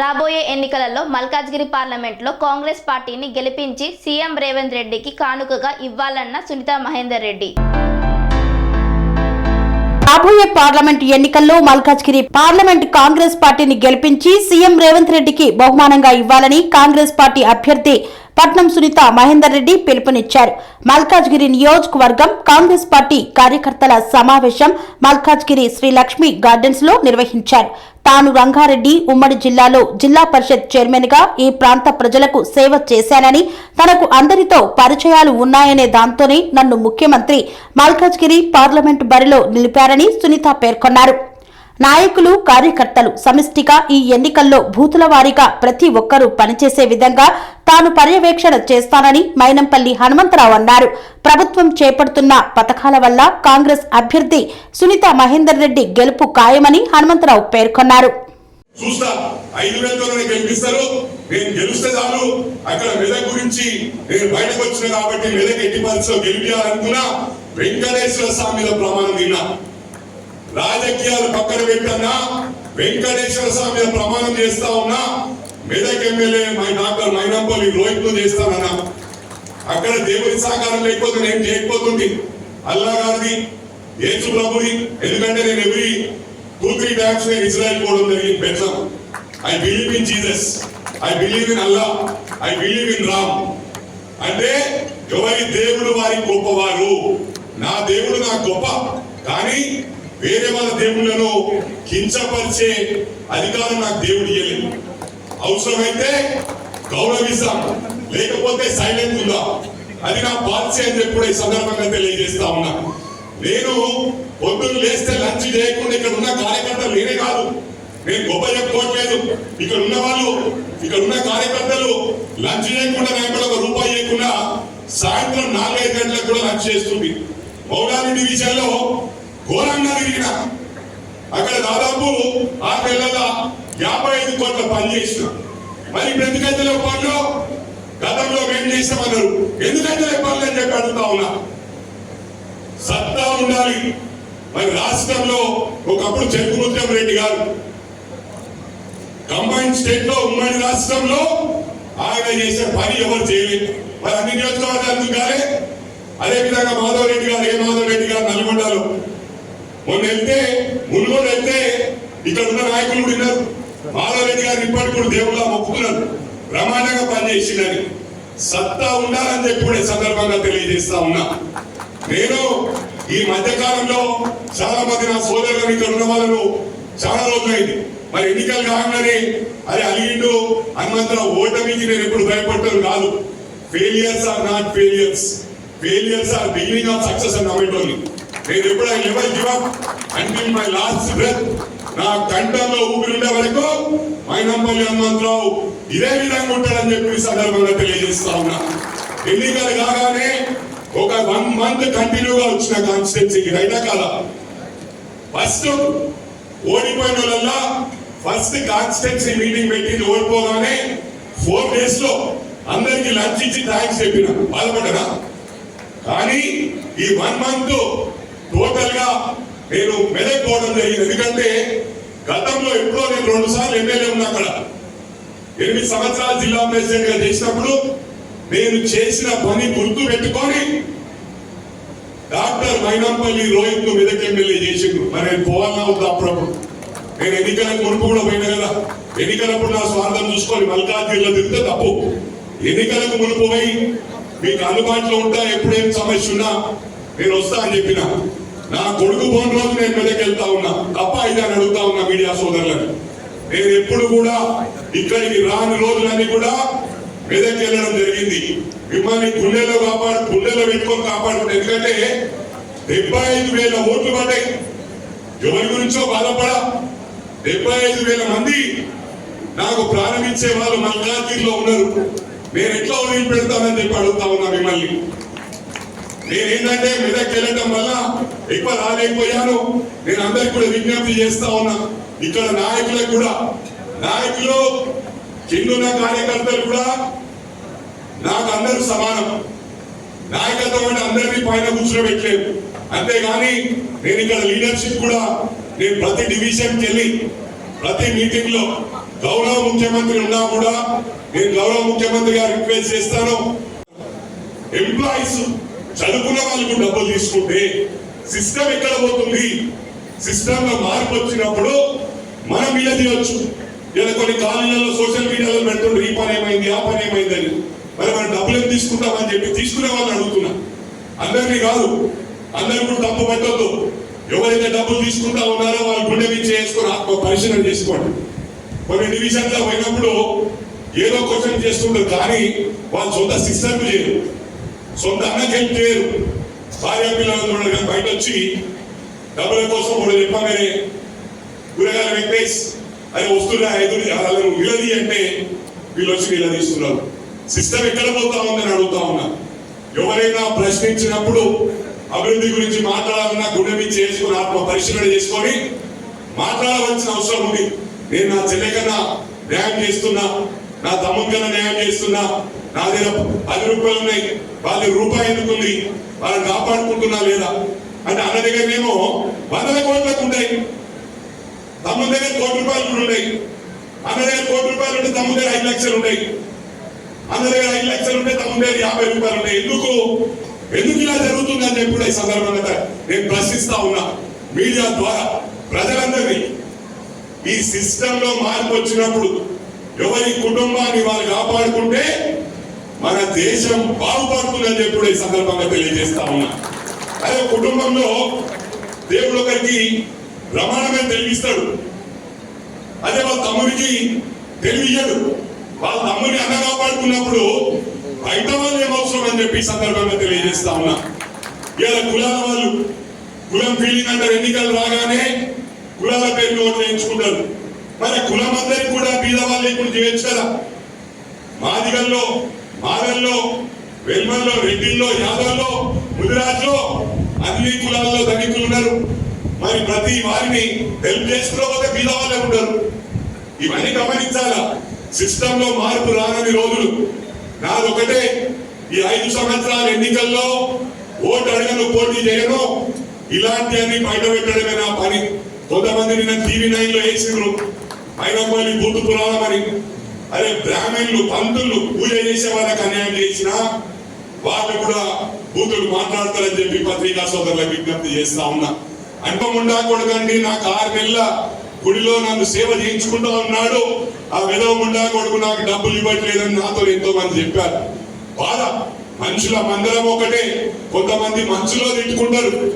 రాబోయే ఎన్నికలలో మల్కాజ్గిరి పార్లమెంట్లో కాంగ్రెస్ పార్టీని గెలిపించి సీఎం రేవంత్ రెడ్డికి కానుకగా ఇవ్వాలన్న సునీత మహేందర్ రెడ్డి. రాబోయే పార్లమెంట్ ఎన్నికల్లో మల్కాజ్గిరి పార్లమెంట్ కాంగ్రెస్ పార్టీని గెలిపించి సీఎం రేవంత్ రెడ్డికి బహుమానంగా ఇవ్వాలని కాంగ్రెస్ పార్టీ అభ్యర్థి పట్నం సునీత మహేందర్ రెడ్డి పిలుపునిచ్చారు. మల్కాజ్గిరి నియోజకవర్గం కాంగ్రెస్ పార్టీ కార్యకర్తల సమావేశం మల్కాజ్గిరి శ్రీ లక్ష్మి గార్డెన్స్లో నిర్వహించారు. తాను రంగారెడ్డి ఉమ్మడి జిల్లాలో జిల్లా పరిషత్ చైర్మన్గా ఈ ప్రాంత ప్రజలకు సేవ చేశానని తనకు అందరితో పరిచయాలు ఉన్నాయనే దాంతోనే నన్ను ముఖ్యమంత్రి మల్కాజ్గిరి పార్లమెంటు బరిలో నిలిపారని సునీత పేర్కొన్నారు. నాయకులు కార్యకర్తలు సమిష్టిగా ఈ ఎన్నికల్లో బూతుల వారీగా ప్రతి ఒక్కరూ పనిచేసే విధంగా తాను పర్యవేక్షణ చేస్తానని మైనంపల్లి హనుమంతరావు అన్నారు. ప్రభుత్వం చేపడుతున్న పథకాల వల్ల కాంగ్రెస్ అభ్యర్థి సునీత మహేందర్ రెడ్డి గెలుపు ఖాయమని హనుమంతరావు పేర్కొన్నారు. చూస్తా. ఐదు వేలతోనే గెలిపిస్తారు. నేను గెలిస్తే చాలు. అక్కడ మెదక్ గురించి నేను బయటకు వచ్చిన కాబట్టి మెదక్ ఎట్టి పరిస్థితిలో గెలిపించాలనుకున్నా వెంకటేశ్వర స్వామి మీద ప్రమాణం తిన్నా రాజకీయాలు పక్కన పెట్టన్నా వెంకటేశ్వర స్వామి ప్రమాణం చేస్తా ఉన్నా Medak MLA my doctor Mynampally Rohit చేస్తానన్నా. అక్కడ దేవుడి సహకారం లేకపోతే నేను చేయకపోతుంది. అల్లా గారిది యేసు ప్రభుది. ఎందుకంటే నేను ఎవ్రీ టూ త్రీ టైమ్స్ నేను ఇజ్రాయల్ పోవడం జరిగింది Bethlehem I believe in Jesus I believe in Allah I believe in Ram అంటే ఎవరి దేవుడు వారి గొప్పవారు? నా దేవుడు నాకు గొప్ప. కానీ వేరే వాళ్ళ దేవుళ్ళను కించపరిచే అధికారం నాకు దేవుడు ఇవ్వలేదు అవసరమైతే గౌరవిస్తాం. లేకపోతే సైలెంట్ ఉందా? అది నా పాలసీ అని చెప్పి కూడా ఈ సందర్భంగా తెలియజేస్తా ఉన్నా. నేను పొద్దున్న లేస్తే లంచ్ చేయకుండా ఇక్కడ ఉన్న కార్యకర్తలు నేనే కాదు. నేను గొప్ప చెప్పుకోవట్లేదు. ఇక్కడ ఉన్న వాళ్ళు ఇక్కడ ఉన్న కార్యకర్తలు లంచ్ చేయకుండా నాకు ఒక రూపాయి చేయకుండా సాయంత్రం నాలుగైదు గంటలకు కూడా లంచ్ చేస్తుంది. మౌలాని డివిజన్లో ఘోరంగా తిరిగిన. అక్కడ దాదాపు ఆ నెలల యాభై ఐదు కోట్ల పని చేసిన. మరి ఇప్పుడు పనులు గతంలో మేము చేసామన్నారు ఎందుకైతే పనులు అని చెప్పి అడుగుతా ఉన్నా. సత్తా ఉండాలి. మరి రాష్ట్రంలో ఒకప్పుడు చెరుకుముత్యం రెడ్డి గారు. కంబైన్ స్టేట్లో ఉమ్మడి రాష్ట్రంలో ఆయన చేసే పని ఎవరు చేయలేదు. మరి అన్ని నియోజకవర్గాలు కాలే అదే విధంగా మాధవ్ రెడ్డి గారు ఏ మాధవ్ రెడ్డి గారు నల్గొండలో మొన్న వెళ్తే మునుగోడు వెళ్తే ఇక్కడ ఉన్న నాయకులు కూడా ఉన్నారు మాధవరెడ్డి గారు ఇప్పటికి కూడా దేవుళ్ళ మొక్కుతున్నారు ప్రమాణంగా పనిచేసిందని సత్తా ఉండాలని చెప్పి కూడా సందర్భంగా తెలియజేస్తా ఉన్నా. నేను ఈ మధ్య కాలంలో చాలా మంది నా సోదరులను ఇక్కడ ఉన్న వాళ్ళు చాలా రోజులైంది. మరి ఎన్నికలు కాగానే అది అలిగిండు హనుమంతరావు ఓటమికి నేను ఎప్పుడు భయపడతాను కాదు. Failures are not failures failures are beginning of success అని నమ్మేటోళ్ళు నేను ఎప్పుడు I never give up until my last breath నా కంఠంలో ఊపిరి వరకు మైనంపల్లి హనుమంతరావు ఇదే విధంగా ఉంటాడని చెప్పి సందర్భంగా తెలియజేస్తా ఉన్నా. ఎన్నికలు కాగానే ఒక వన్ మంత్ కంటిన్యూగా వచ్చిన కాన్స్టిట్యున్సీకి రైటా కాదా ఫస్ట్ ఓడిపోయిన వాళ్ళ ఫస్ట్ కాన్స్టిట్యున్సీ మీటింగ్ పెట్టి ఓడిపోగానే ఫోర్ డేస్లో అందరికి లంచ్ ఇచ్చి థ్యాంక్స్ చెప్పిన. బాధపడ్డా కానీ ఈ వన్ మంత్ టోటల్గా నేను మెదక్ పోవడం జరిగింది ఎందుకంటే గతంలో ఎప్పుడో నేను రెండు సార్లు ఎమ్మెల్యే ఉన్నా అక్కడ. ఎనిమిది సంవత్సరాలు జిల్లా ప్రెసిడెంట్గా చేసినప్పుడు నేను చేసిన పని గుర్తు పెట్టుకొని డాక్టర్ మైనంపల్లి రోహిత్ను మెదక్ ఎమ్మెల్యే చేసిండు. మరి నేను పోవాలన్నా వద్దు అప్పుడప్పుడు? నేను ఎన్నికలకు మునుపు కూడా పోయినా కదా. ఎన్నికలప్పుడు నా స్వార్థం చూసుకొని మల్కాజ్గిరిలో తిరిగితే తప్పు. ఎన్నికలకు మునుపు పోయి మీకు అందుబాటులో ఉంటా ఎప్పుడేం సమస్య ఉన్నా నేను వస్తా అని చెప్పిన. నా కొడుకు పోని రోజు నేను మెదక్ వెళ్తా ఉన్నా. తప్ప ఇది అని అడుగుతా ఉన్నా మీడియా సోదరులను. నేను ఎప్పుడు కూడా ఇక్కడికి రాని రోజులన్నీ కూడా మెదక్ వెళ్ళడం జరిగింది. మిమ్మల్ని గుండెలో కాపాడు గుండెలో పెట్టుకొని కాపాడుకుంటే ఎందుకంటే డెబ్బై ఐదు వేల ఓట్లు పడ్డాయి. ఎవరి గురించో బాధపడ. డెబ్బై ఐదు వేల మంది నాకు ప్రారంభించే వాళ్ళు మల్కాజ్గిరిలో ఉన్నారు. నేను ఎట్లా వదిలిపెడతానని చెప్పి అడుగుతా ఉన్నా మిమ్మల్ని. నేనేంటంటే మెదక్ వెళ్ళటం వల్ల ఎక్కువ రాలేకపోయాను. నేను అందరికి కూడా విజ్ఞప్తి చేస్తా ఉన్నా. ఇక్కడ నాయకులకు కూడా నాయకులు కిందున్న కార్యకర్తలు కూడా నాకు అందరూ సమానం. నాయకత్వం అంటే అందరినీ పైన కూర్చోబెట్టలేదు అంతేగాని నేను ఇక్కడ లీడర్షిప్ కూడా నేను ప్రతి డివిజన్కి వెళ్ళి ప్రతి మీటింగ్లో గౌరవ ముఖ్యమంత్రి ఉన్నా కూడా నేను గౌరవ ముఖ్యమంత్రి గారు రిక్వెస్ట్ చేస్తాను. ఎంప్లాయీస్ చదువుకున్న వాళ్ళకు డబ్బులు తీసుకుంటే సిస్టమ్ ఎక్కడ పోతుంది? సిస్టమ్లో మార్పు వచ్చినప్పుడు మనం ఇలా చేయొచ్చు ఇలా కొన్ని కాలనీలలో సోషల్ మీడియాలో పెడుతుండ్రు ఈ పని ఏమైంది ఆ పని ఏమైంది అని. మరి మనం డబ్బులు ఏం తీసుకుంటామని చెప్పి తీసుకునే వాళ్ళని అడుగుతున్నా. అందరినీ కాదు అందరికీ కూడా డబ్బు పెట్టద్దు. ఎవరైతే డబ్బులు తీసుకుంటా ఉన్నారో వాళ్ళు గుండె మీద చేసుకొని ఆత్మ పరిశీలన చేసుకోండి. కొన్ని డివిజన్లో పోయినప్పుడు ఏదో క్వశ్చన్ చేస్తుంటారు కానీ వాళ్ళ సొంత సిస్టమ్ చేయరు సొంత అన్నకి హెల్ప్ చేయరు భార్య పిల్లలు బయట వచ్చి డబ్బుల కోసం మూడు చెప్పగానే కూరగాయల వెంకటేష్ అని వస్తున్నా ఎదురు వాళ్ళను నిలది అంటే వీళ్ళు వచ్చి నిలదీస్తున్నారు సిస్టమ్ ఎక్కడ పోతా ఉందని అడుగుతా ఉన్నా. ఎవరైనా ప్రశ్నించినప్పుడు అభివృద్ధి గురించి మాట్లాడాలన్నా గుండె మీద చేసుకుని ఆత్మ పరిశీలన చేసుకొని మాట్లాడవలసిన అవసరం ఉంది. నేను నా చెల్లె కన్నా న్యాయం చేస్తున్నా నా తమ్ముడి కన్నా న్యాయం చేస్తున్నా నా దగ్గర పది రూపాయలు ఉన్నాయి. వాళ్ళ రూపాయి ఎందుకు ఉంది వాళ్ళని కాపాడుకుంటున్నా లేదా? అంటే అన్న దగ్గరనేమో వందల కోట్లకు ఉన్నాయి తమ్ము దగ్గర కోటి రూపాయలు కూడా ఉన్నాయి. అన్న దగ్గర కోటి రూపాయలు ఉంటే తమ్ముడి దగ్గర ఐదు లక్షలు ఉన్నాయి అన్న దగ్గర ఐదు లక్షలు ఉంటే తమ్ముడి దగ్గర యాభై రూపాయలు ఉన్నాయి ఎందుకు? ఎందుకు ఇలా జరుగుతుంది అని చెప్పి ఈ సందర్భంగా నేను ప్రశ్నిస్తా ఉన్నా. మీడియా ద్వారా ప్రజలందరినీ. ఈ సిస్టంలో మార్పు వచ్చినప్పుడు ఎవరి కుటుంబాన్ని వాళ్ళు కాపాడుకుంటే మన దేశం బాగుపడుతుందని చెప్పి ఈ సందర్భంగా తెలియజేస్తా ఉన్నా. అదే కుటుంబంలో దేవుడు ఒకరికి ప్రమాణమే తెలివిస్తాడు అదే వాళ్ళ తమ్ముడికి తెలివియడు వాళ్ళ తమ్ముడిని అన్న కాపాడుకున్నప్పుడు బయట వాళ్ళు ఏమవసరం అని చెప్పి సందర్భంగా తెలియజేస్తా ఉన్నా. ఇలా కులాల వాళ్ళు కులం ఫీలింగ్ అంటారు. ఎన్నికలు రాగానే కులాల పేర్లు ఓట్లు వేయించుకుంటారు. మరి కులం అందరికి కూడా బీద వాళ్ళు ఇప్పుడు చేయొచ్చు కదా? మాదిగల్లో మారల్లో వెల్మల్లో రెడ్డిల్లో యాదవ్లో ముదిరాజ్లో అన్ని కులాల్లో ధనికులు ఉన్నారు. మరి ప్రతి వారిని హెల్ప్ చేసుకోకపోతే బీద వాళ్ళే ఉంటారు. ఇవన్నీ గమనించాలా? సిస్టమ్లో మార్పు రానని రోజులు. నాదొకటే ఈ ఐదు సంవత్సరాల ఎన్నికల్లో ఓటు అడగను పోటీ చేయను. ఇలాంటి అన్ని బయట పెట్టడమే నా పని. కొంతమంది నిన్న టీవీ నైన్లో వేసిండ్రు అయినపల్లి బూతు పురాణమని అరే బ్రాహ్మణులు పంతులు పూజ చేసే వాళ్ళకి అన్యాయం చేసినా వాళ్ళు కూడా బూతులు మాట్లాడతారని చెప్పి పత్రికా సోదరులకు విజ్ఞప్తి చేస్తా ఉన్నా. అంటం ఉండకూడదండి నాకు ఆరు నెలల గుడిలో నన్ను సేవ చేయించుకుంటూ ఉన్నాడు. ఆ విధవ ముండా కొడుకు నాకు డబ్బులు ఇవ్వట్లేదని నాతో ఎంతో మంది చెప్పారు. బాధ. మనుషుల మందరం ఒకటే. కొంతమంది మంచులో తిట్టుకుంటారు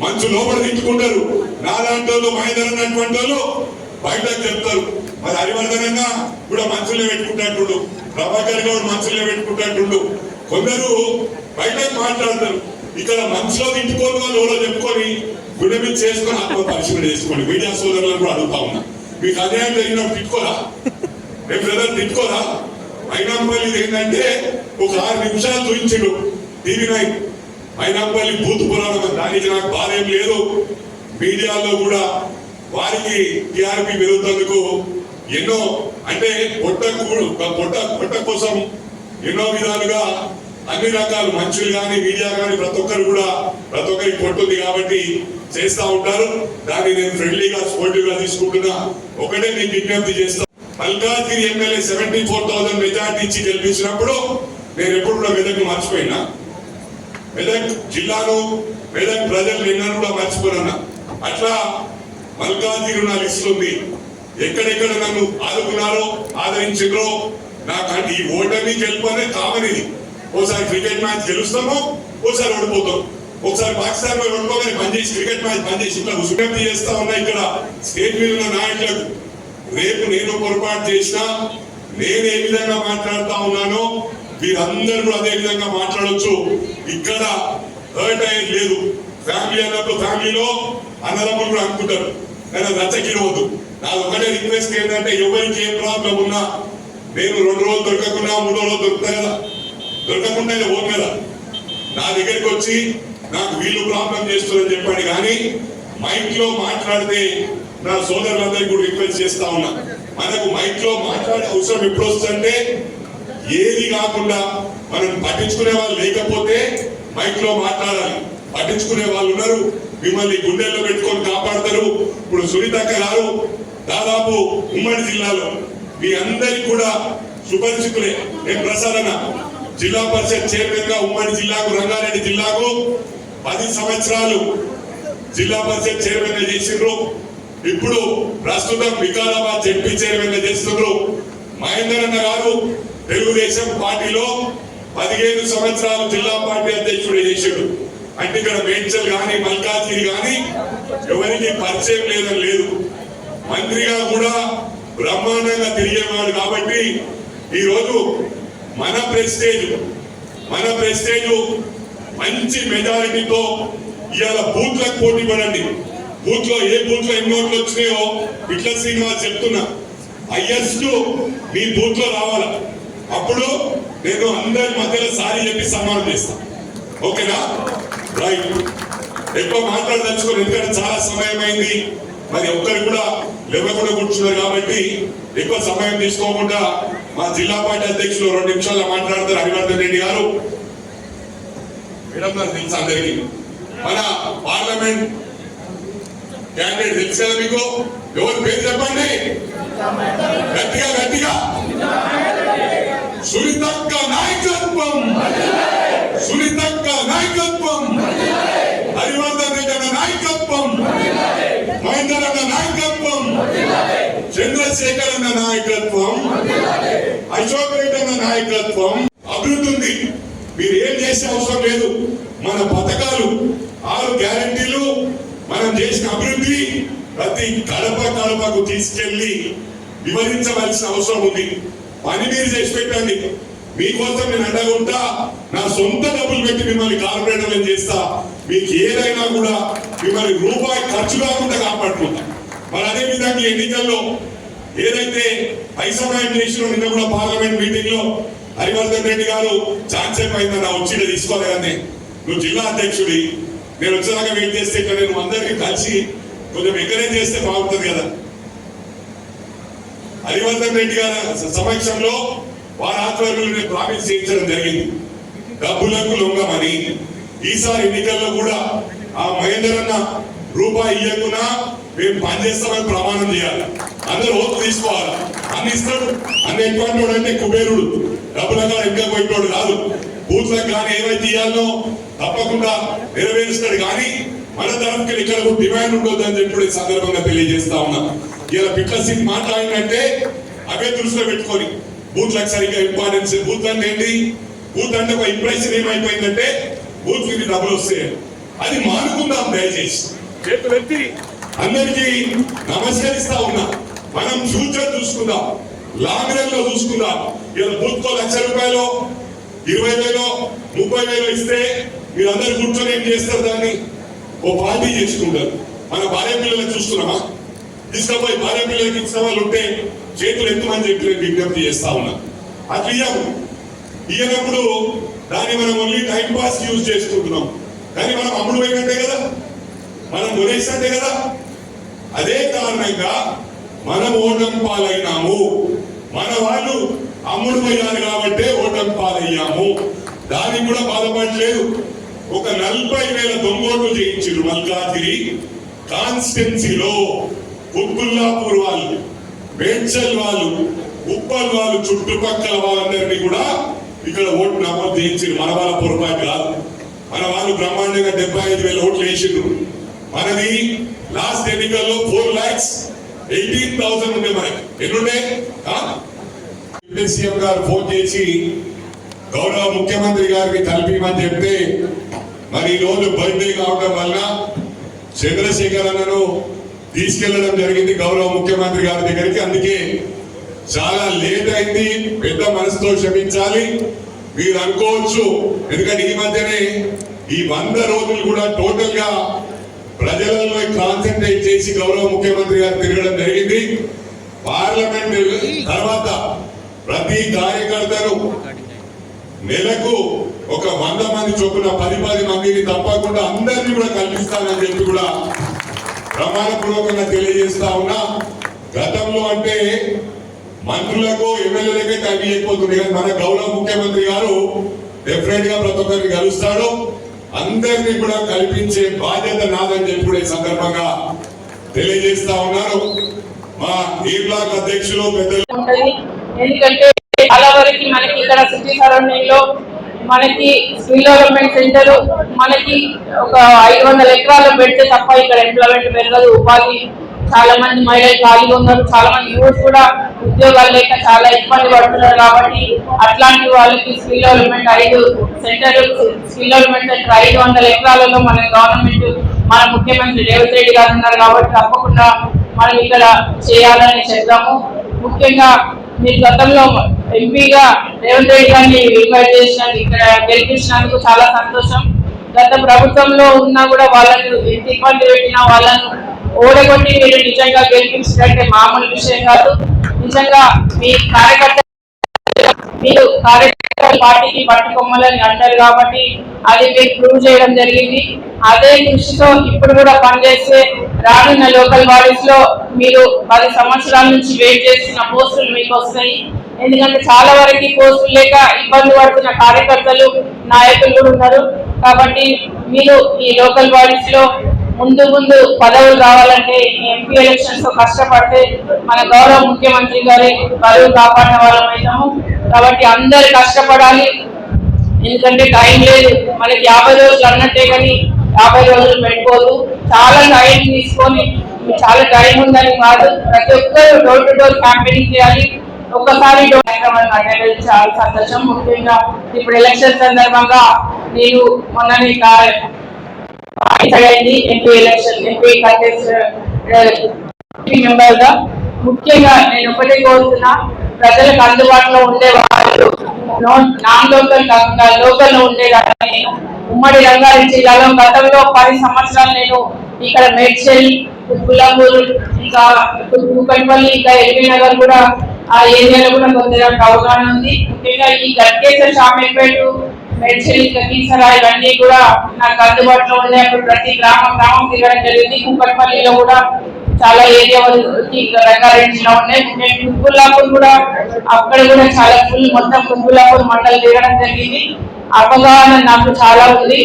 మంచు లోపల తిట్టుకుంటారు. నాలాంటి వాళ్ళు మహేందర్ అన్నటువంటి వాళ్ళు బయటకు చెప్తారు. మరి హరివర్ధనంగా కూడా మంచులే పెట్టుకుంటాడు ప్రభాకర్ గౌడ్ మంచులే పెట్టుకుంటాడు కొందరు బయట మాట్లాడతారు. ఇక్కడ మనసులో తిట్టుకొని వాళ్ళు ఎవరో చెప్పుకొని గుండె మీద చేసుకొని ఆత్మ పరిశీలన చేసుకోండి. మీడియా సోదరులను కూడా అడుగుతా ఉన్నా. మీకు అన్యాయం జరిగినప్పుడు తిట్టుకోరా? రేపు బ్రదర్ తిట్టుకోరా? మైనాంపల్లి ఏంటంటే ఒక ఆరు నిమిషాలు చూపించిండు టీవీ నైన్. మైనాంపల్లి బూత్ పురాణం దానికి నాకు బాధ ఏం లేదు. మీడియాలో కూడా వారికి టీఆర్పీ పెరుగుతందుకు ఎన్నో అంటే పొట్ట పొట్ట పొట్ట కోసం ఎన్నో విధాలుగా అన్ని రకాల మంచులు కానీ మీడియా కానీ ప్రతి ఒక్కరు కూడా ప్రతి ఒక్కరికి పొట్టుంది కాబట్టి చేస్తా ఉంటారు. దాన్ని నేను ఫ్రెండ్లీగా స్పోర్టివ్గా తీసుకుంటున్నా. ఒకటే నేను విజ్ఞప్తి చేస్తా. Malkajgiri MLA seventy four thousand majority ఇచ్చి గెలిపించినప్పుడు నేను ఎప్పుడు కూడా మెదక్ మర్చిపోయినా. మెదక్ జిల్లాను మెదక్ ప్రజలు నిన్న కూడా మర్చిపోనన్నా. అట్లా మల్కాజ్గిరి నా లిస్ట్ ఉంది. ఎక్కడెక్కడ నన్ను ఆదుకున్నారో ఆదరించారో నాకు ఈ ఓటమి గెలుపనే కామన్ ఇది ఓసారి క్రికెట్ మ్యాచ్ గెలుస్తాము ఓసారి ఓడిపోతాం. ఒకసారి పాకిస్తాన్లో ఓడిపోగానే పనిచేసి క్రికెట్ మ్యాచ్ పనిచేసి చేసి ఇట్లా విజ్ఞప్తి చేస్తా ఉన్నా ఇక్కడ స్టేట్ మీద ఉన్న నాయకులకు. రేపు నేను పొరపాటు చేసినా నేను ఏ విధంగా మాట్లాడుతా ఉన్నానో మీరందరూ కూడా అదే విధంగా మాట్లాడొచ్చు. ఇక్కడ హర్ట్ అయ్యేది లేదు. ఫ్యామిలీ అన్నప్పుడు ఫ్యామిలీలో అన్నదమ్ములు కూడా అనుకుంటారు. కానీ రచ్చకిరవద్దు నా ఒకటే రిక్వెస్ట్ ఏంటంటే ఎవరికి ఏ ప్రాబ్లం ఉన్నా నేను రెండు రోజులు దొరకకుండా మూడు రోజులు దొరుకుతా కదా? దొరకకుండా ఓన్ కదా? నా దగ్గరికి వచ్చి నాకు వీళ్ళు ప్రాబ్లం చేస్తున్నారని చెప్పాడు. కానీ మైక్లో మాట్లాడితే నా సోదరులందరికీ కూడా రిక్వెస్ట్ చేస్తా ఉన్నా. మనకు మైక్లో మాట్లాడే అవసరం ఎప్పుడు వస్తుందంటే ఏది కాకుండా మనం పట్టించుకునే వాళ్ళు లేకపోతే మైక్లో మాట్లాడాలి. పట్టించుకునే వాళ్ళు ఉన్నారు మిమ్మల్ని గుండెల్లో పెట్టుకొని కాపాడతారు. ఇప్పుడు సునీతక్క గారు దాదాపు ఉమ్మడి జిల్లాలో మీ అందరికి కూడా సుపరిచితులే నేను ప్రసారణ జిల్లా పరిషత్ చైర్మన్గా ఉమ్మడి జిల్లాకు రంగారెడ్డి జిల్లాకు పది సంవత్సరాలు జిల్లా పరిషత్ చైర్మన్గా చేసిండ్రు. ఇప్పుడు ప్రస్తుతం వికారాబాద్ జడ్పీ చైర్మన్గా చేస్తుండ్రు. మహేందర్ అన్న గారు తెలుగుదేశం పార్టీలో పదిహేను సంవత్సరాలు జిల్లా పార్టీ అధ్యక్షుడు చేసాడు. అంటే ఇక్కడ మేడ్చల్ గాని మల్కాజ్గిరి గాని ఎవరికి పరిచయం లేదని లేదు. మంత్రిగా కూడా బ్రహ్మాండంగా తిరిగేవాడు కాబట్టి ఈ రోజు మన ప్రెస్టేజ్ మన ప్రెస్టేజ్ మంచి మెజారిటీతో ఇవాళ బూత్లకు పోటీ పడండి. బూత్లో ఏ బూత్లో ఎన్ని ఓట్లు వచ్చినాయో ఇట్ల శ్రీనివాస్ చెప్తున్నా. హైయెస్ట్ మీ బూత్లో రావాలా? అప్పుడు నేను అందరి మధ్యలో సారీ చెప్పి సన్మానం చేస్తాను ఓకేనా? రైట్. ఎక్కువ మాట్లాడదలుచుకోండి ఎందుకంటే చాలా సమయం అయింది మరి ఒక్కరు కూడా లేవకుండా కూర్చున్నారు కాబట్టి ఎక్కువ సమయం తీసుకోకుండా మా జిల్లా పార్టీ అధ్యక్షులు రెండు నిమిషాల్లో మాట్లాడతారు హరివర్ధన్ రెడ్డి గారు. మేడం నాకు తెలుసు అందరికీ? మన పార్లమెంట్ క్యాండిడేట్ తెలుసు కదా మీకు? ఎవరు పేరు చెప్పండి? గట్టిగా గట్టిగా సునీతక్క నాయకత్వం సునీతక్క నాయకత్వం హరివర్ధన్ రెడ్డి అన్న నాయకత్వం మహేందర్ అన్న నాయకత్వం చంద్రశేఖర్ అన్న నాయకత్వం అశోక్ రెడ్డి అన్న నాయకత్వం అభివృద్ధి ఉంది. మీరు ఏం చేసే అవసరం లేదు. మన పథకాలు ఆరు గ్యారంటీలు మనం చేసిన అభివృద్ధి ప్రతి కడప కడపకు తీసుకెళ్ళి వివరించవలసిన అవసరం ఉంది. పని మీరు చేసి పెట్టండి. మీకోసం నేను అండగుంటా నా సొంత డబ్బులు పెట్టి మిమ్మల్ని కార్పొరేటర్ నేను చేస్తా. మీకు ఏదైనా కూడా మిమ్మల్ని రూపాయి ఖర్చు కాకుండా కాపాడుకుంటా. మరి అదే విధంగా ఎన్నికల్లో ఏదైతే ఐసమయం చేసిన నిన్న కూడా పార్లమెంట్ మీటింగ్లో హరివర్ధన్ రెడ్డి గారు ఛాన్స్ అయిపోయింది నా వచ్చి తీసుకోవాలి కానీ నువ్వు జిల్లా అధ్యక్షుడి నేను వచ్చేదాకా వెయిట్ చేస్తే ఇక్కడ నేను అందరికీ కలిసి కొంచెం ఎంకరేజ్ చేస్తే బాగుంటుంది కదా. హరివర్ధన్ రెడ్డి గారి సమక్షంలో వారి ఆధ్వర్యంలో నేను ప్రామిస్ చేయించడం జరిగింది. డబ్బులకు లొంగమని ఈసారి ఎన్నికల్లో కూడా ఆ మహేందర్ అన్న రూపాయి ఇవ్వకుండా మేము పనిచేస్తామని ప్రమాణం చేయాలి. అందరూ ఓట్లు తీసుకోవాలి. అన్ని ఇస్తాడు అన్ని ఎక్కువ అంటే కుబేరుడు. డబ్బుల ఇంకా పోయినోడు కాదు. బూత్లకు కానీ ఏమైతే ఇవ్వాలో తప్పకుండా నెరవేరుస్తాడు. కానీ మన తరఫుకి ఇక్కడ డిమాండ్ ఉండదు అని చెప్పి సందర్భంగా తెలియజేస్తా ఉన్నా. ఇలా పిట్ల సింగ్ మాట్లాడినంటే అవే దృష్టిలో పెట్టుకొని బూత్లకు సరిగ్గా ఇంపార్టెన్స్ బూత్ అంటే ఏంటి? బూత్ అంటే ఒక ఇంప్రెషన్ ఏమైపోయిందంటే బూత్కి డబ్బులు వస్తాయి అది మానుకుందాం దయచేసి. చేతులెత్తి అందరికీ నమస్కరిస్తా ఉన్నా. మనం ఫ్యూచర్ చూసుకుందాం. లాంగ్ రన్లో చూసుకుందాం. ఇలా బూత్ లక్ష రూపాయలు ఇరవై వేలు ముప్పై వేలు ఇస్తే మీరందరూ కూర్చొని ఏం చేస్తారు దాన్ని? ఓ పార్టీ చేసుకుంటారు. మన భార్య పిల్లలకు చూస్తున్నామా? తీసుకపోయి భార్య పిల్లలకి ఇచ్చిన వాళ్ళు ఉంటే చేతులు ఎత్తుమని చెప్పి నేను విజ్ఞప్తి చేస్తా ఉన్నా. అది ఇయ్యము. ఇయ్యనప్పుడు దాన్ని మనం ఓన్లీ టైం పాస్ యూజ్ చేసుకుంటున్నాం. కానీ మనం అమ్ముడు పోయినట్టే కదా? మనం కొనేసినట్టే కదా. అదే కారణంగా మనం ఓటం పాలైనాము. మన వాళ్ళు అమ్ముడు పోయారు కాబట్టి ఓటం పాలయ్యాము. దానికి కూడా బాధపడలేదు. ఒక నలభై వేల దొంగోట్లు చేయించారు మల్కాజిరి కాన్స్టెన్సీలో ఉత్పుల్లాపూర్ వాళ్ళు మేడ్చల్ వాళ్ళు ఉప్పల్ వాళ్ళు చుట్టుపక్కల వాళ్ళందరినీ కూడా ఇక్కడ ఓటు నమోదు చేయించారు మన వాళ్ళ పొరపాటు కాదు. మన వాళ్ళు బ్రహ్మాండంగా డెబ్బై ఐదు వేల ఓట్లు వేసిండ్రు. మనది లాస్ట్ ఎన్నికల్లో ఫోర్ లాక్స్ ఎయిటీన్ థౌసండ్ ఉండే మనకి. ఎన్నుండే? ఆ? సీఎం గారు ఫోన్ చేసి గౌరవ ముఖ్యమంత్రి గారికి కల్పించమని చెప్తే మరి ఈ రోజు బర్త్డే కావడం వల్ల చంద్రశేఖర్ అన్నను తీసుకెళ్ళడం జరిగింది గౌరవ ముఖ్యమంత్రి గారి దగ్గరికి. అందుకే చాలా లేట్ అయింది పెద్ద మనసుతో క్షమించాలి. మీరు అనుకోవచ్చు ఎందుకంటే ఈ మధ్యనే ఈ వంద రోజులు కూడా టోటల్గా ప్రజలలో కాన్సన్ట్రేట్ చేసి గౌరవ ముఖ్యమంత్రి గారు తిరగడం జరిగింది. పార్లమెంట్ తర్వాత ప్రతి కార్యకర్తను నెలకు ఒక వంద మంది చొప్పున పది పది మందిని తప్పకుండా అందరినీ కూడా కల్పిస్తానని చెప్పి కూడా ప్రమాణపూర్వకంగా తెలియజేస్తా ఉన్నా. గతంలో అంటే మంత్రులకు ఎమ్మెల్యేలకే టైం ఇవ్వకపోతుంది కానీ మన గౌరవ ముఖ్యమంత్రి గారు డెఫినెట్గా ప్రతి ఒక్కరిని కలుస్తాడు. అందరినీ కూడా కల్పించే బాధ్యత నాదని చెప్పి కూడా ఈ సందర్భంగా తెలియజేస్తా ఉన్నారు మా ఈ బ్లాక్ అధ్యక్షులు పెద్దలు ఎందుకంటే చాలా వరకు మనకి ఇక్కడ సిటీ సరౌండింగ్లో మనకి స్కిల్ డెవలప్మెంట్ సెంటర్ మనకి ఒక ఐదు వందల ఎకరాలు పెడితే తప్ప ఇక్కడ ఎంప్లాయ్మెంట్ పెరగదు. ఉపాధి చాలా మంది మహిళలు ఖాళీగా ఉన్నారు. చాలా మంది యూత్ కూడా ఉద్యోగాలు లేక చాలా ఇబ్బంది పడుతున్నారు కాబట్టి అట్లాంటి వాళ్ళకి స్కిల్ డెవలప్మెంట్ ఐదు సెంటర్ స్కిల్ డెవలప్మెంట్ సెంటర్ ఐదు వందల ఎకరాలలో మన గవర్నమెంట్ మన ముఖ్యమంత్రి రేవంత్ రెడ్డి గారు ఉన్నారు కాబట్టి తప్పకుండా మనం ఇక్కడ చేయాలని చెప్తాము. ముఖ్యంగా మీరు గతంలో ఎంపీగా రేవంత్ రెడ్డి గారిని ఇన్వైట్ చేసినందుకు ఇక్కడ గెలిపించినందుకు చాలా సంతోషం. గత ప్రభుత్వంలో ఉన్నా కూడా వాళ్ళను ఎంత ఇబ్బంది పెట్టినా వాళ్ళను ఓడగొట్టి మీరు నిజంగా గెలిపించినట్టే మామూలు విషయం కాదు. నిజంగా మీ కార్యకర్త మీరు కార్యకర్త పార్టీకి పట్టుకొమ్మలని అంటారు కాబట్టి అది మీరు ప్రూవ్ చేయడం జరిగింది. అదే కృషితో ఇప్పుడు కూడా పనిచేస్తే రానున్న లోకల్ బాడీస్లో మీరు పది సంవత్సరాల నుంచి వెయిట్ చేస్తున్న పోస్టులు మీకు వస్తాయి. ఎందుకంటే చాలా వరకు పోస్టులు లేక ఇబ్బంది పడుతున్న కార్యకర్తలు నాయకులు కూడా ఉన్నారు. కాబట్టి మీరు ఈ లోకల్ బాడీస్లో ముందు ముందు పదవులు కావాలంటే ఎంపీ ఎలక్షన్స్లో కష్టపడితే మన గౌరవ ముఖ్యమంత్రి గారి పదవి కాపాడిన వాళ్ళం అవుతాము. కాబట్టి అందరు కష్టపడాలి. ఎందుకంటే టైం లేదు. మనకి యాభై రోజులు అన్నట్టే కానీ యాభై రోజులు పెట్టుకోదు. చాలా టైం తీసుకొని చాలా టైం ఉందని కాదు. ప్రతి ఒక్కరు డోర్ టు డోర్ క్యాంపెయినింగ్ చేయాలి. ఒక్కసారి చాలా సంతోషం. ముఖ్యంగా ఇప్పుడు ఎలక్షన్ సందర్భంగా నేను మొన్ననే అయింది. ఎంపీ ఎలక్షన్ ఎంపీ మెంబర్గా ముఖ్యంగా నేను ఒకటే కోరుతున్నా ప్రజలకు అందుబాటులో ఉండే వాళ్ళు నాన్ లోకల్ కాకుండా లోకల్లో ఉండేదాన్ని. ఉమ్మడి రంగారెడ్డి జిల్లాలో గతంలో పది సంవత్సరాలు నేను ఇక్కడ మేడ్చల్ గులాపూర్ ఇంకా కూకట్పల్లి ఇంకా ఎల్బీ నగర్ కూడా ఆ ఏరియాలో కూడా కొద్దిగా అవగాహన ఉంది. ముఖ్యంగా ఈ గట్కేశ్వర షామేపేట మెడిసిన్ ఇవన్నీ కూడా నాకు అందుబాటులో ఉన్నాయి. అప్పుడు ప్రతి గ్రామం గ్రామం తిరగడం జరిగింది. కుక్కట్పల్లిలో కూడా చాలా ఏరియా రంగారెడ్డిలో ఉన్నాయి. నేను కుక్కుల్లాపూర్ కూడా అక్కడ కూడా చాలా ఫుల్ మొత్తం కుక్కుల్లాపూర్ మండలం తిరగడం జరిగింది. అవగాహన నాకు చాలా ఉంది.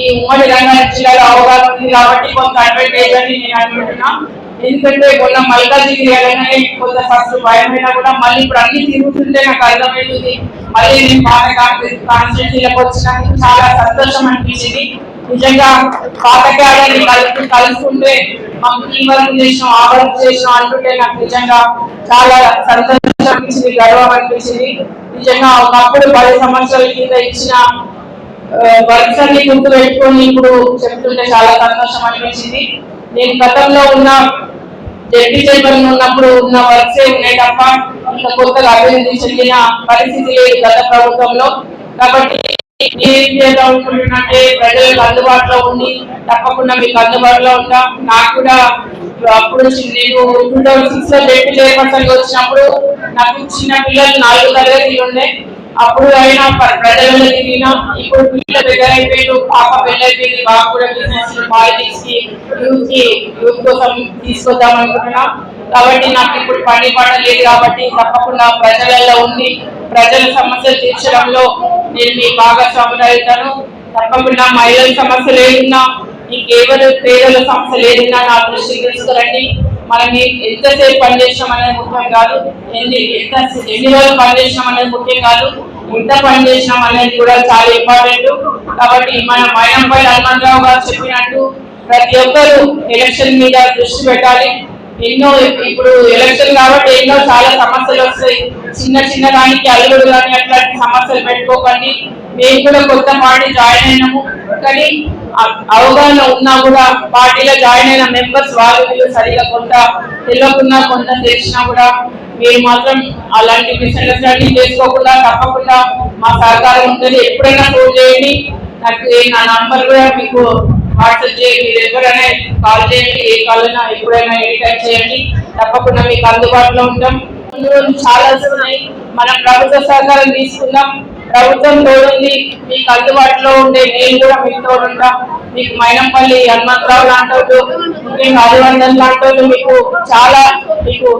ఈ ఉమ్మడి రంగారెడ్డి జిల్లాలో అవగాహన ఉంది కాబట్టి కొంత అడ్వాంటేజ్ అని నేను అనుకుంటున్నా. ఎందుకంటే మొన్న మల్కాజిగిరి అనగానే కొంత ఫస్ట్ భయమైనా కూడా మళ్ళీ ఇప్పుడు అన్ని తిరుగుతుంటే నాకు అర్థమైంది మళ్ళీ నేను పాత కాన్స్టిట్యూన్సీలకు వచ్చినందుకు చాలా సంతోషం అనిపించింది. నిజంగా పాత క్యాడర్ని కలుపు కలుసుకుంటే మాకు ఈ వర్క్ చేసినాం ఆ వర్క్ చేసినాం అంటుంటే నాకు నిజంగా చాలా సంతోషం అనిపించింది గర్వం అనిపించింది. నిజంగా ఒకప్పుడు పది సంవత్సరాల కింద ఇచ్చిన వర్క్స్ అన్ని గుర్తు పెట్టుకొని ఇప్పుడు చెప్తుంటే చాలా సంతోషం అనిపించింది. నేను గతంలో ఉన్న జడ్పీ చైర్మన్ ఉన్నప్పుడు ఉన్న వర్క్స్ ఉన్నాయి తప్ప కొత్తగా అభివృద్ధి చెందిన పరిస్థితి లేదు గత ప్రభుత్వంలో. కాబట్టి నేనేం ప్రజలకు అందుబాటులో ఉండి తప్పకుండా మీకు అందుబాటులో ఉంటా. నాకు కూడా అప్పుడు నేను టూ థౌసండ్ సిక్స్లో జడ్పీ చైర్పర్సన్ వచ్చినప్పుడు నాకు చిన్న పిల్లలు నాలుగు తరగతి ఉండే. అప్పుడు అయినా ప్ర- ప్రజలలో తిరిగినా ఇప్పుడు పిల్లలు పెద్ద అయిపోయారు పాప పెళ్ళైపోయింది బాబు కూడా బిజినెస్ పాలిటిక్స్కి యూత్కి యూత్ కోసం తీసుకొద్దాం అనుకుంటున్నా కాబట్టి నాకు ఇప్పుడు పని పాట లేదు కాబట్టి తప్పకుండా ప్రజలలో ఉండి ప్రజల సమస్యలు తీర్చడంలో నేను మీ భాగస్వాములు అవుతాను తప్పకుండా మహిళల సమస్యలు ఏదున్నా ఇంకెవరు పేదల సమస్యలు ఏదున్నా నా దృష్టికి తీసుకురండి. మనం ఎంతసేపు పనిచేసినాం అనేది ముఖ్యం కాదు. ఎన్ని ఎంత ఎన్ని రోజులు పనిచేసినాం అనేది ముఖ్యం కాదు. ఎంత పనిచేసినాం అనేది కూడా చాలా ఇంపార్టెంట్. కాబట్టి మన మైనంపై హనుమంతరావు గారు చెప్పినట్టు ప్రతి ఒక్కరు ఎలక్షన్ మీద దృష్టి పెట్టాలి. ఎన్నో ఇప్పుడు ఎలక్షన్ కాబట్టి ఎన్నో చాలా సమస్యలు వస్తాయి. చిన్న చిన్న దానికి అల్లుడు కానీ అట్లాంటి సమస్యలు పెట్టుకోకండి. మేము కూడా కొత్త పార్టీ జాయిన్ అయినాము. కానీ అవగాహన ఉన్నా కూడా పార్టీలో జాయిన్ అయిన మెంబర్స్ వాళ్ళు వీళ్ళు సరిగా కొంత తెలియకుండా కొంత తెలిసినా కూడా మీరు మాత్రం అలాంటి మిస్అండర్స్టాండింగ్ చేసుకోకుండా తప్పకుండా మా సహకారం ఉంటుంది. ఎప్పుడైనా ఫోన్ చేయండి. నాకు నా నంబర్ కూడా మీకు వాట్సాప్ చేయండి మీరు ఎవరైనా కాల్ చేయండి ఏ కాల్ అయినా ఎప్పుడైనా ఎనీ టైం చేయండి. తప్పకుండా మీకు అందుబాటులో ఉంటాం. ముందు రోజు చాలా వస్తున్నాయి మనం ప్రభుత్వ సహకారం తీసుకుందాం. ప్రభుత్వం తోడుంది మీకు అందుబాటులో ఉండే నేను కూడా మీకు తోడుంటాం. మీకు మైనంపల్లి హనుమంతరావు లాంటి మీకు హరివందన్ లాంటి మీకు చాలా మీకు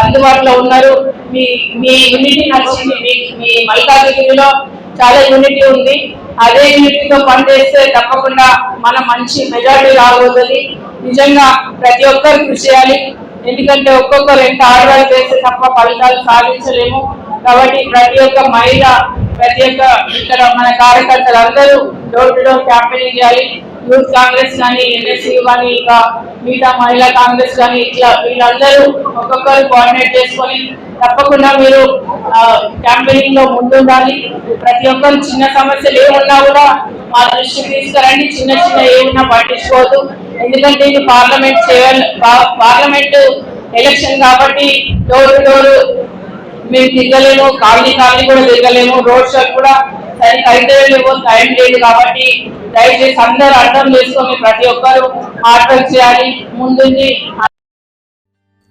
అందుబాటులో ఉన్నారు. మీ మీ యూనిటీ నచ్చింది మీ మీ మల్కాజిగిరిలో చాలా యూనిటీ ఉంది. అదే యూనిటీతో పనిచేస్తే తప్పకుండా మన మంచి మెజార్టీ రాబోతుంది. నిజంగా ప్రతి ఒక్కరు కృషి చేయాలి. ఎందుకంటే ఒక్కొక్కరు ఎంత ఆడవాళ్ళు చేస్తే తప్ప ఫలితాలు సాధించలేము. కాబట్టి ప్రతి ఒక్క మహిళ ప్రతి ఒక్క ఇక్కడ మన కార్యకర్తలు అందరూ డోర్ టు డోర్ క్యాంపెయినింగ్ చేయాలి. యూత్ కాంగ్రెస్ కానీ ఎన్ఎస్సీ కానీ ఇంకా మిగతా మహిళా కాంగ్రెస్ కానీ ఇట్లా వీళ్ళందరూ ఒక్కొక్కరు కోఆర్డినేట్ చేసుకొని తప్పకుండా మీరు క్యాంపెయినింగ్లో ముందుండాలి. ప్రతి ఒక్కరు చిన్న సమస్యలు ఏమున్నా కూడా మా దృష్టికి తీసుకురండి. చిన్న చిన్న ఏమున్నా పట్టించుకోవద్దు. ఎందుకంటే ఇది పార్లమెంట్ చేయాలి. పార్లమెంట్ ఎలక్షన్ కాబట్టి డోర్ టు డోర్ మేము తిరగలేము కాలనీ కాలనీ కూడా తిరగలేము. రోడ్ షో కూడా సరిగ్గా అయితే టైం లేదు కాబట్టి దయచేసి అందరూ అర్థం చేసుకొని ప్రతి ఒక్కరు హార్డ్ చేయాలి. ముందుండి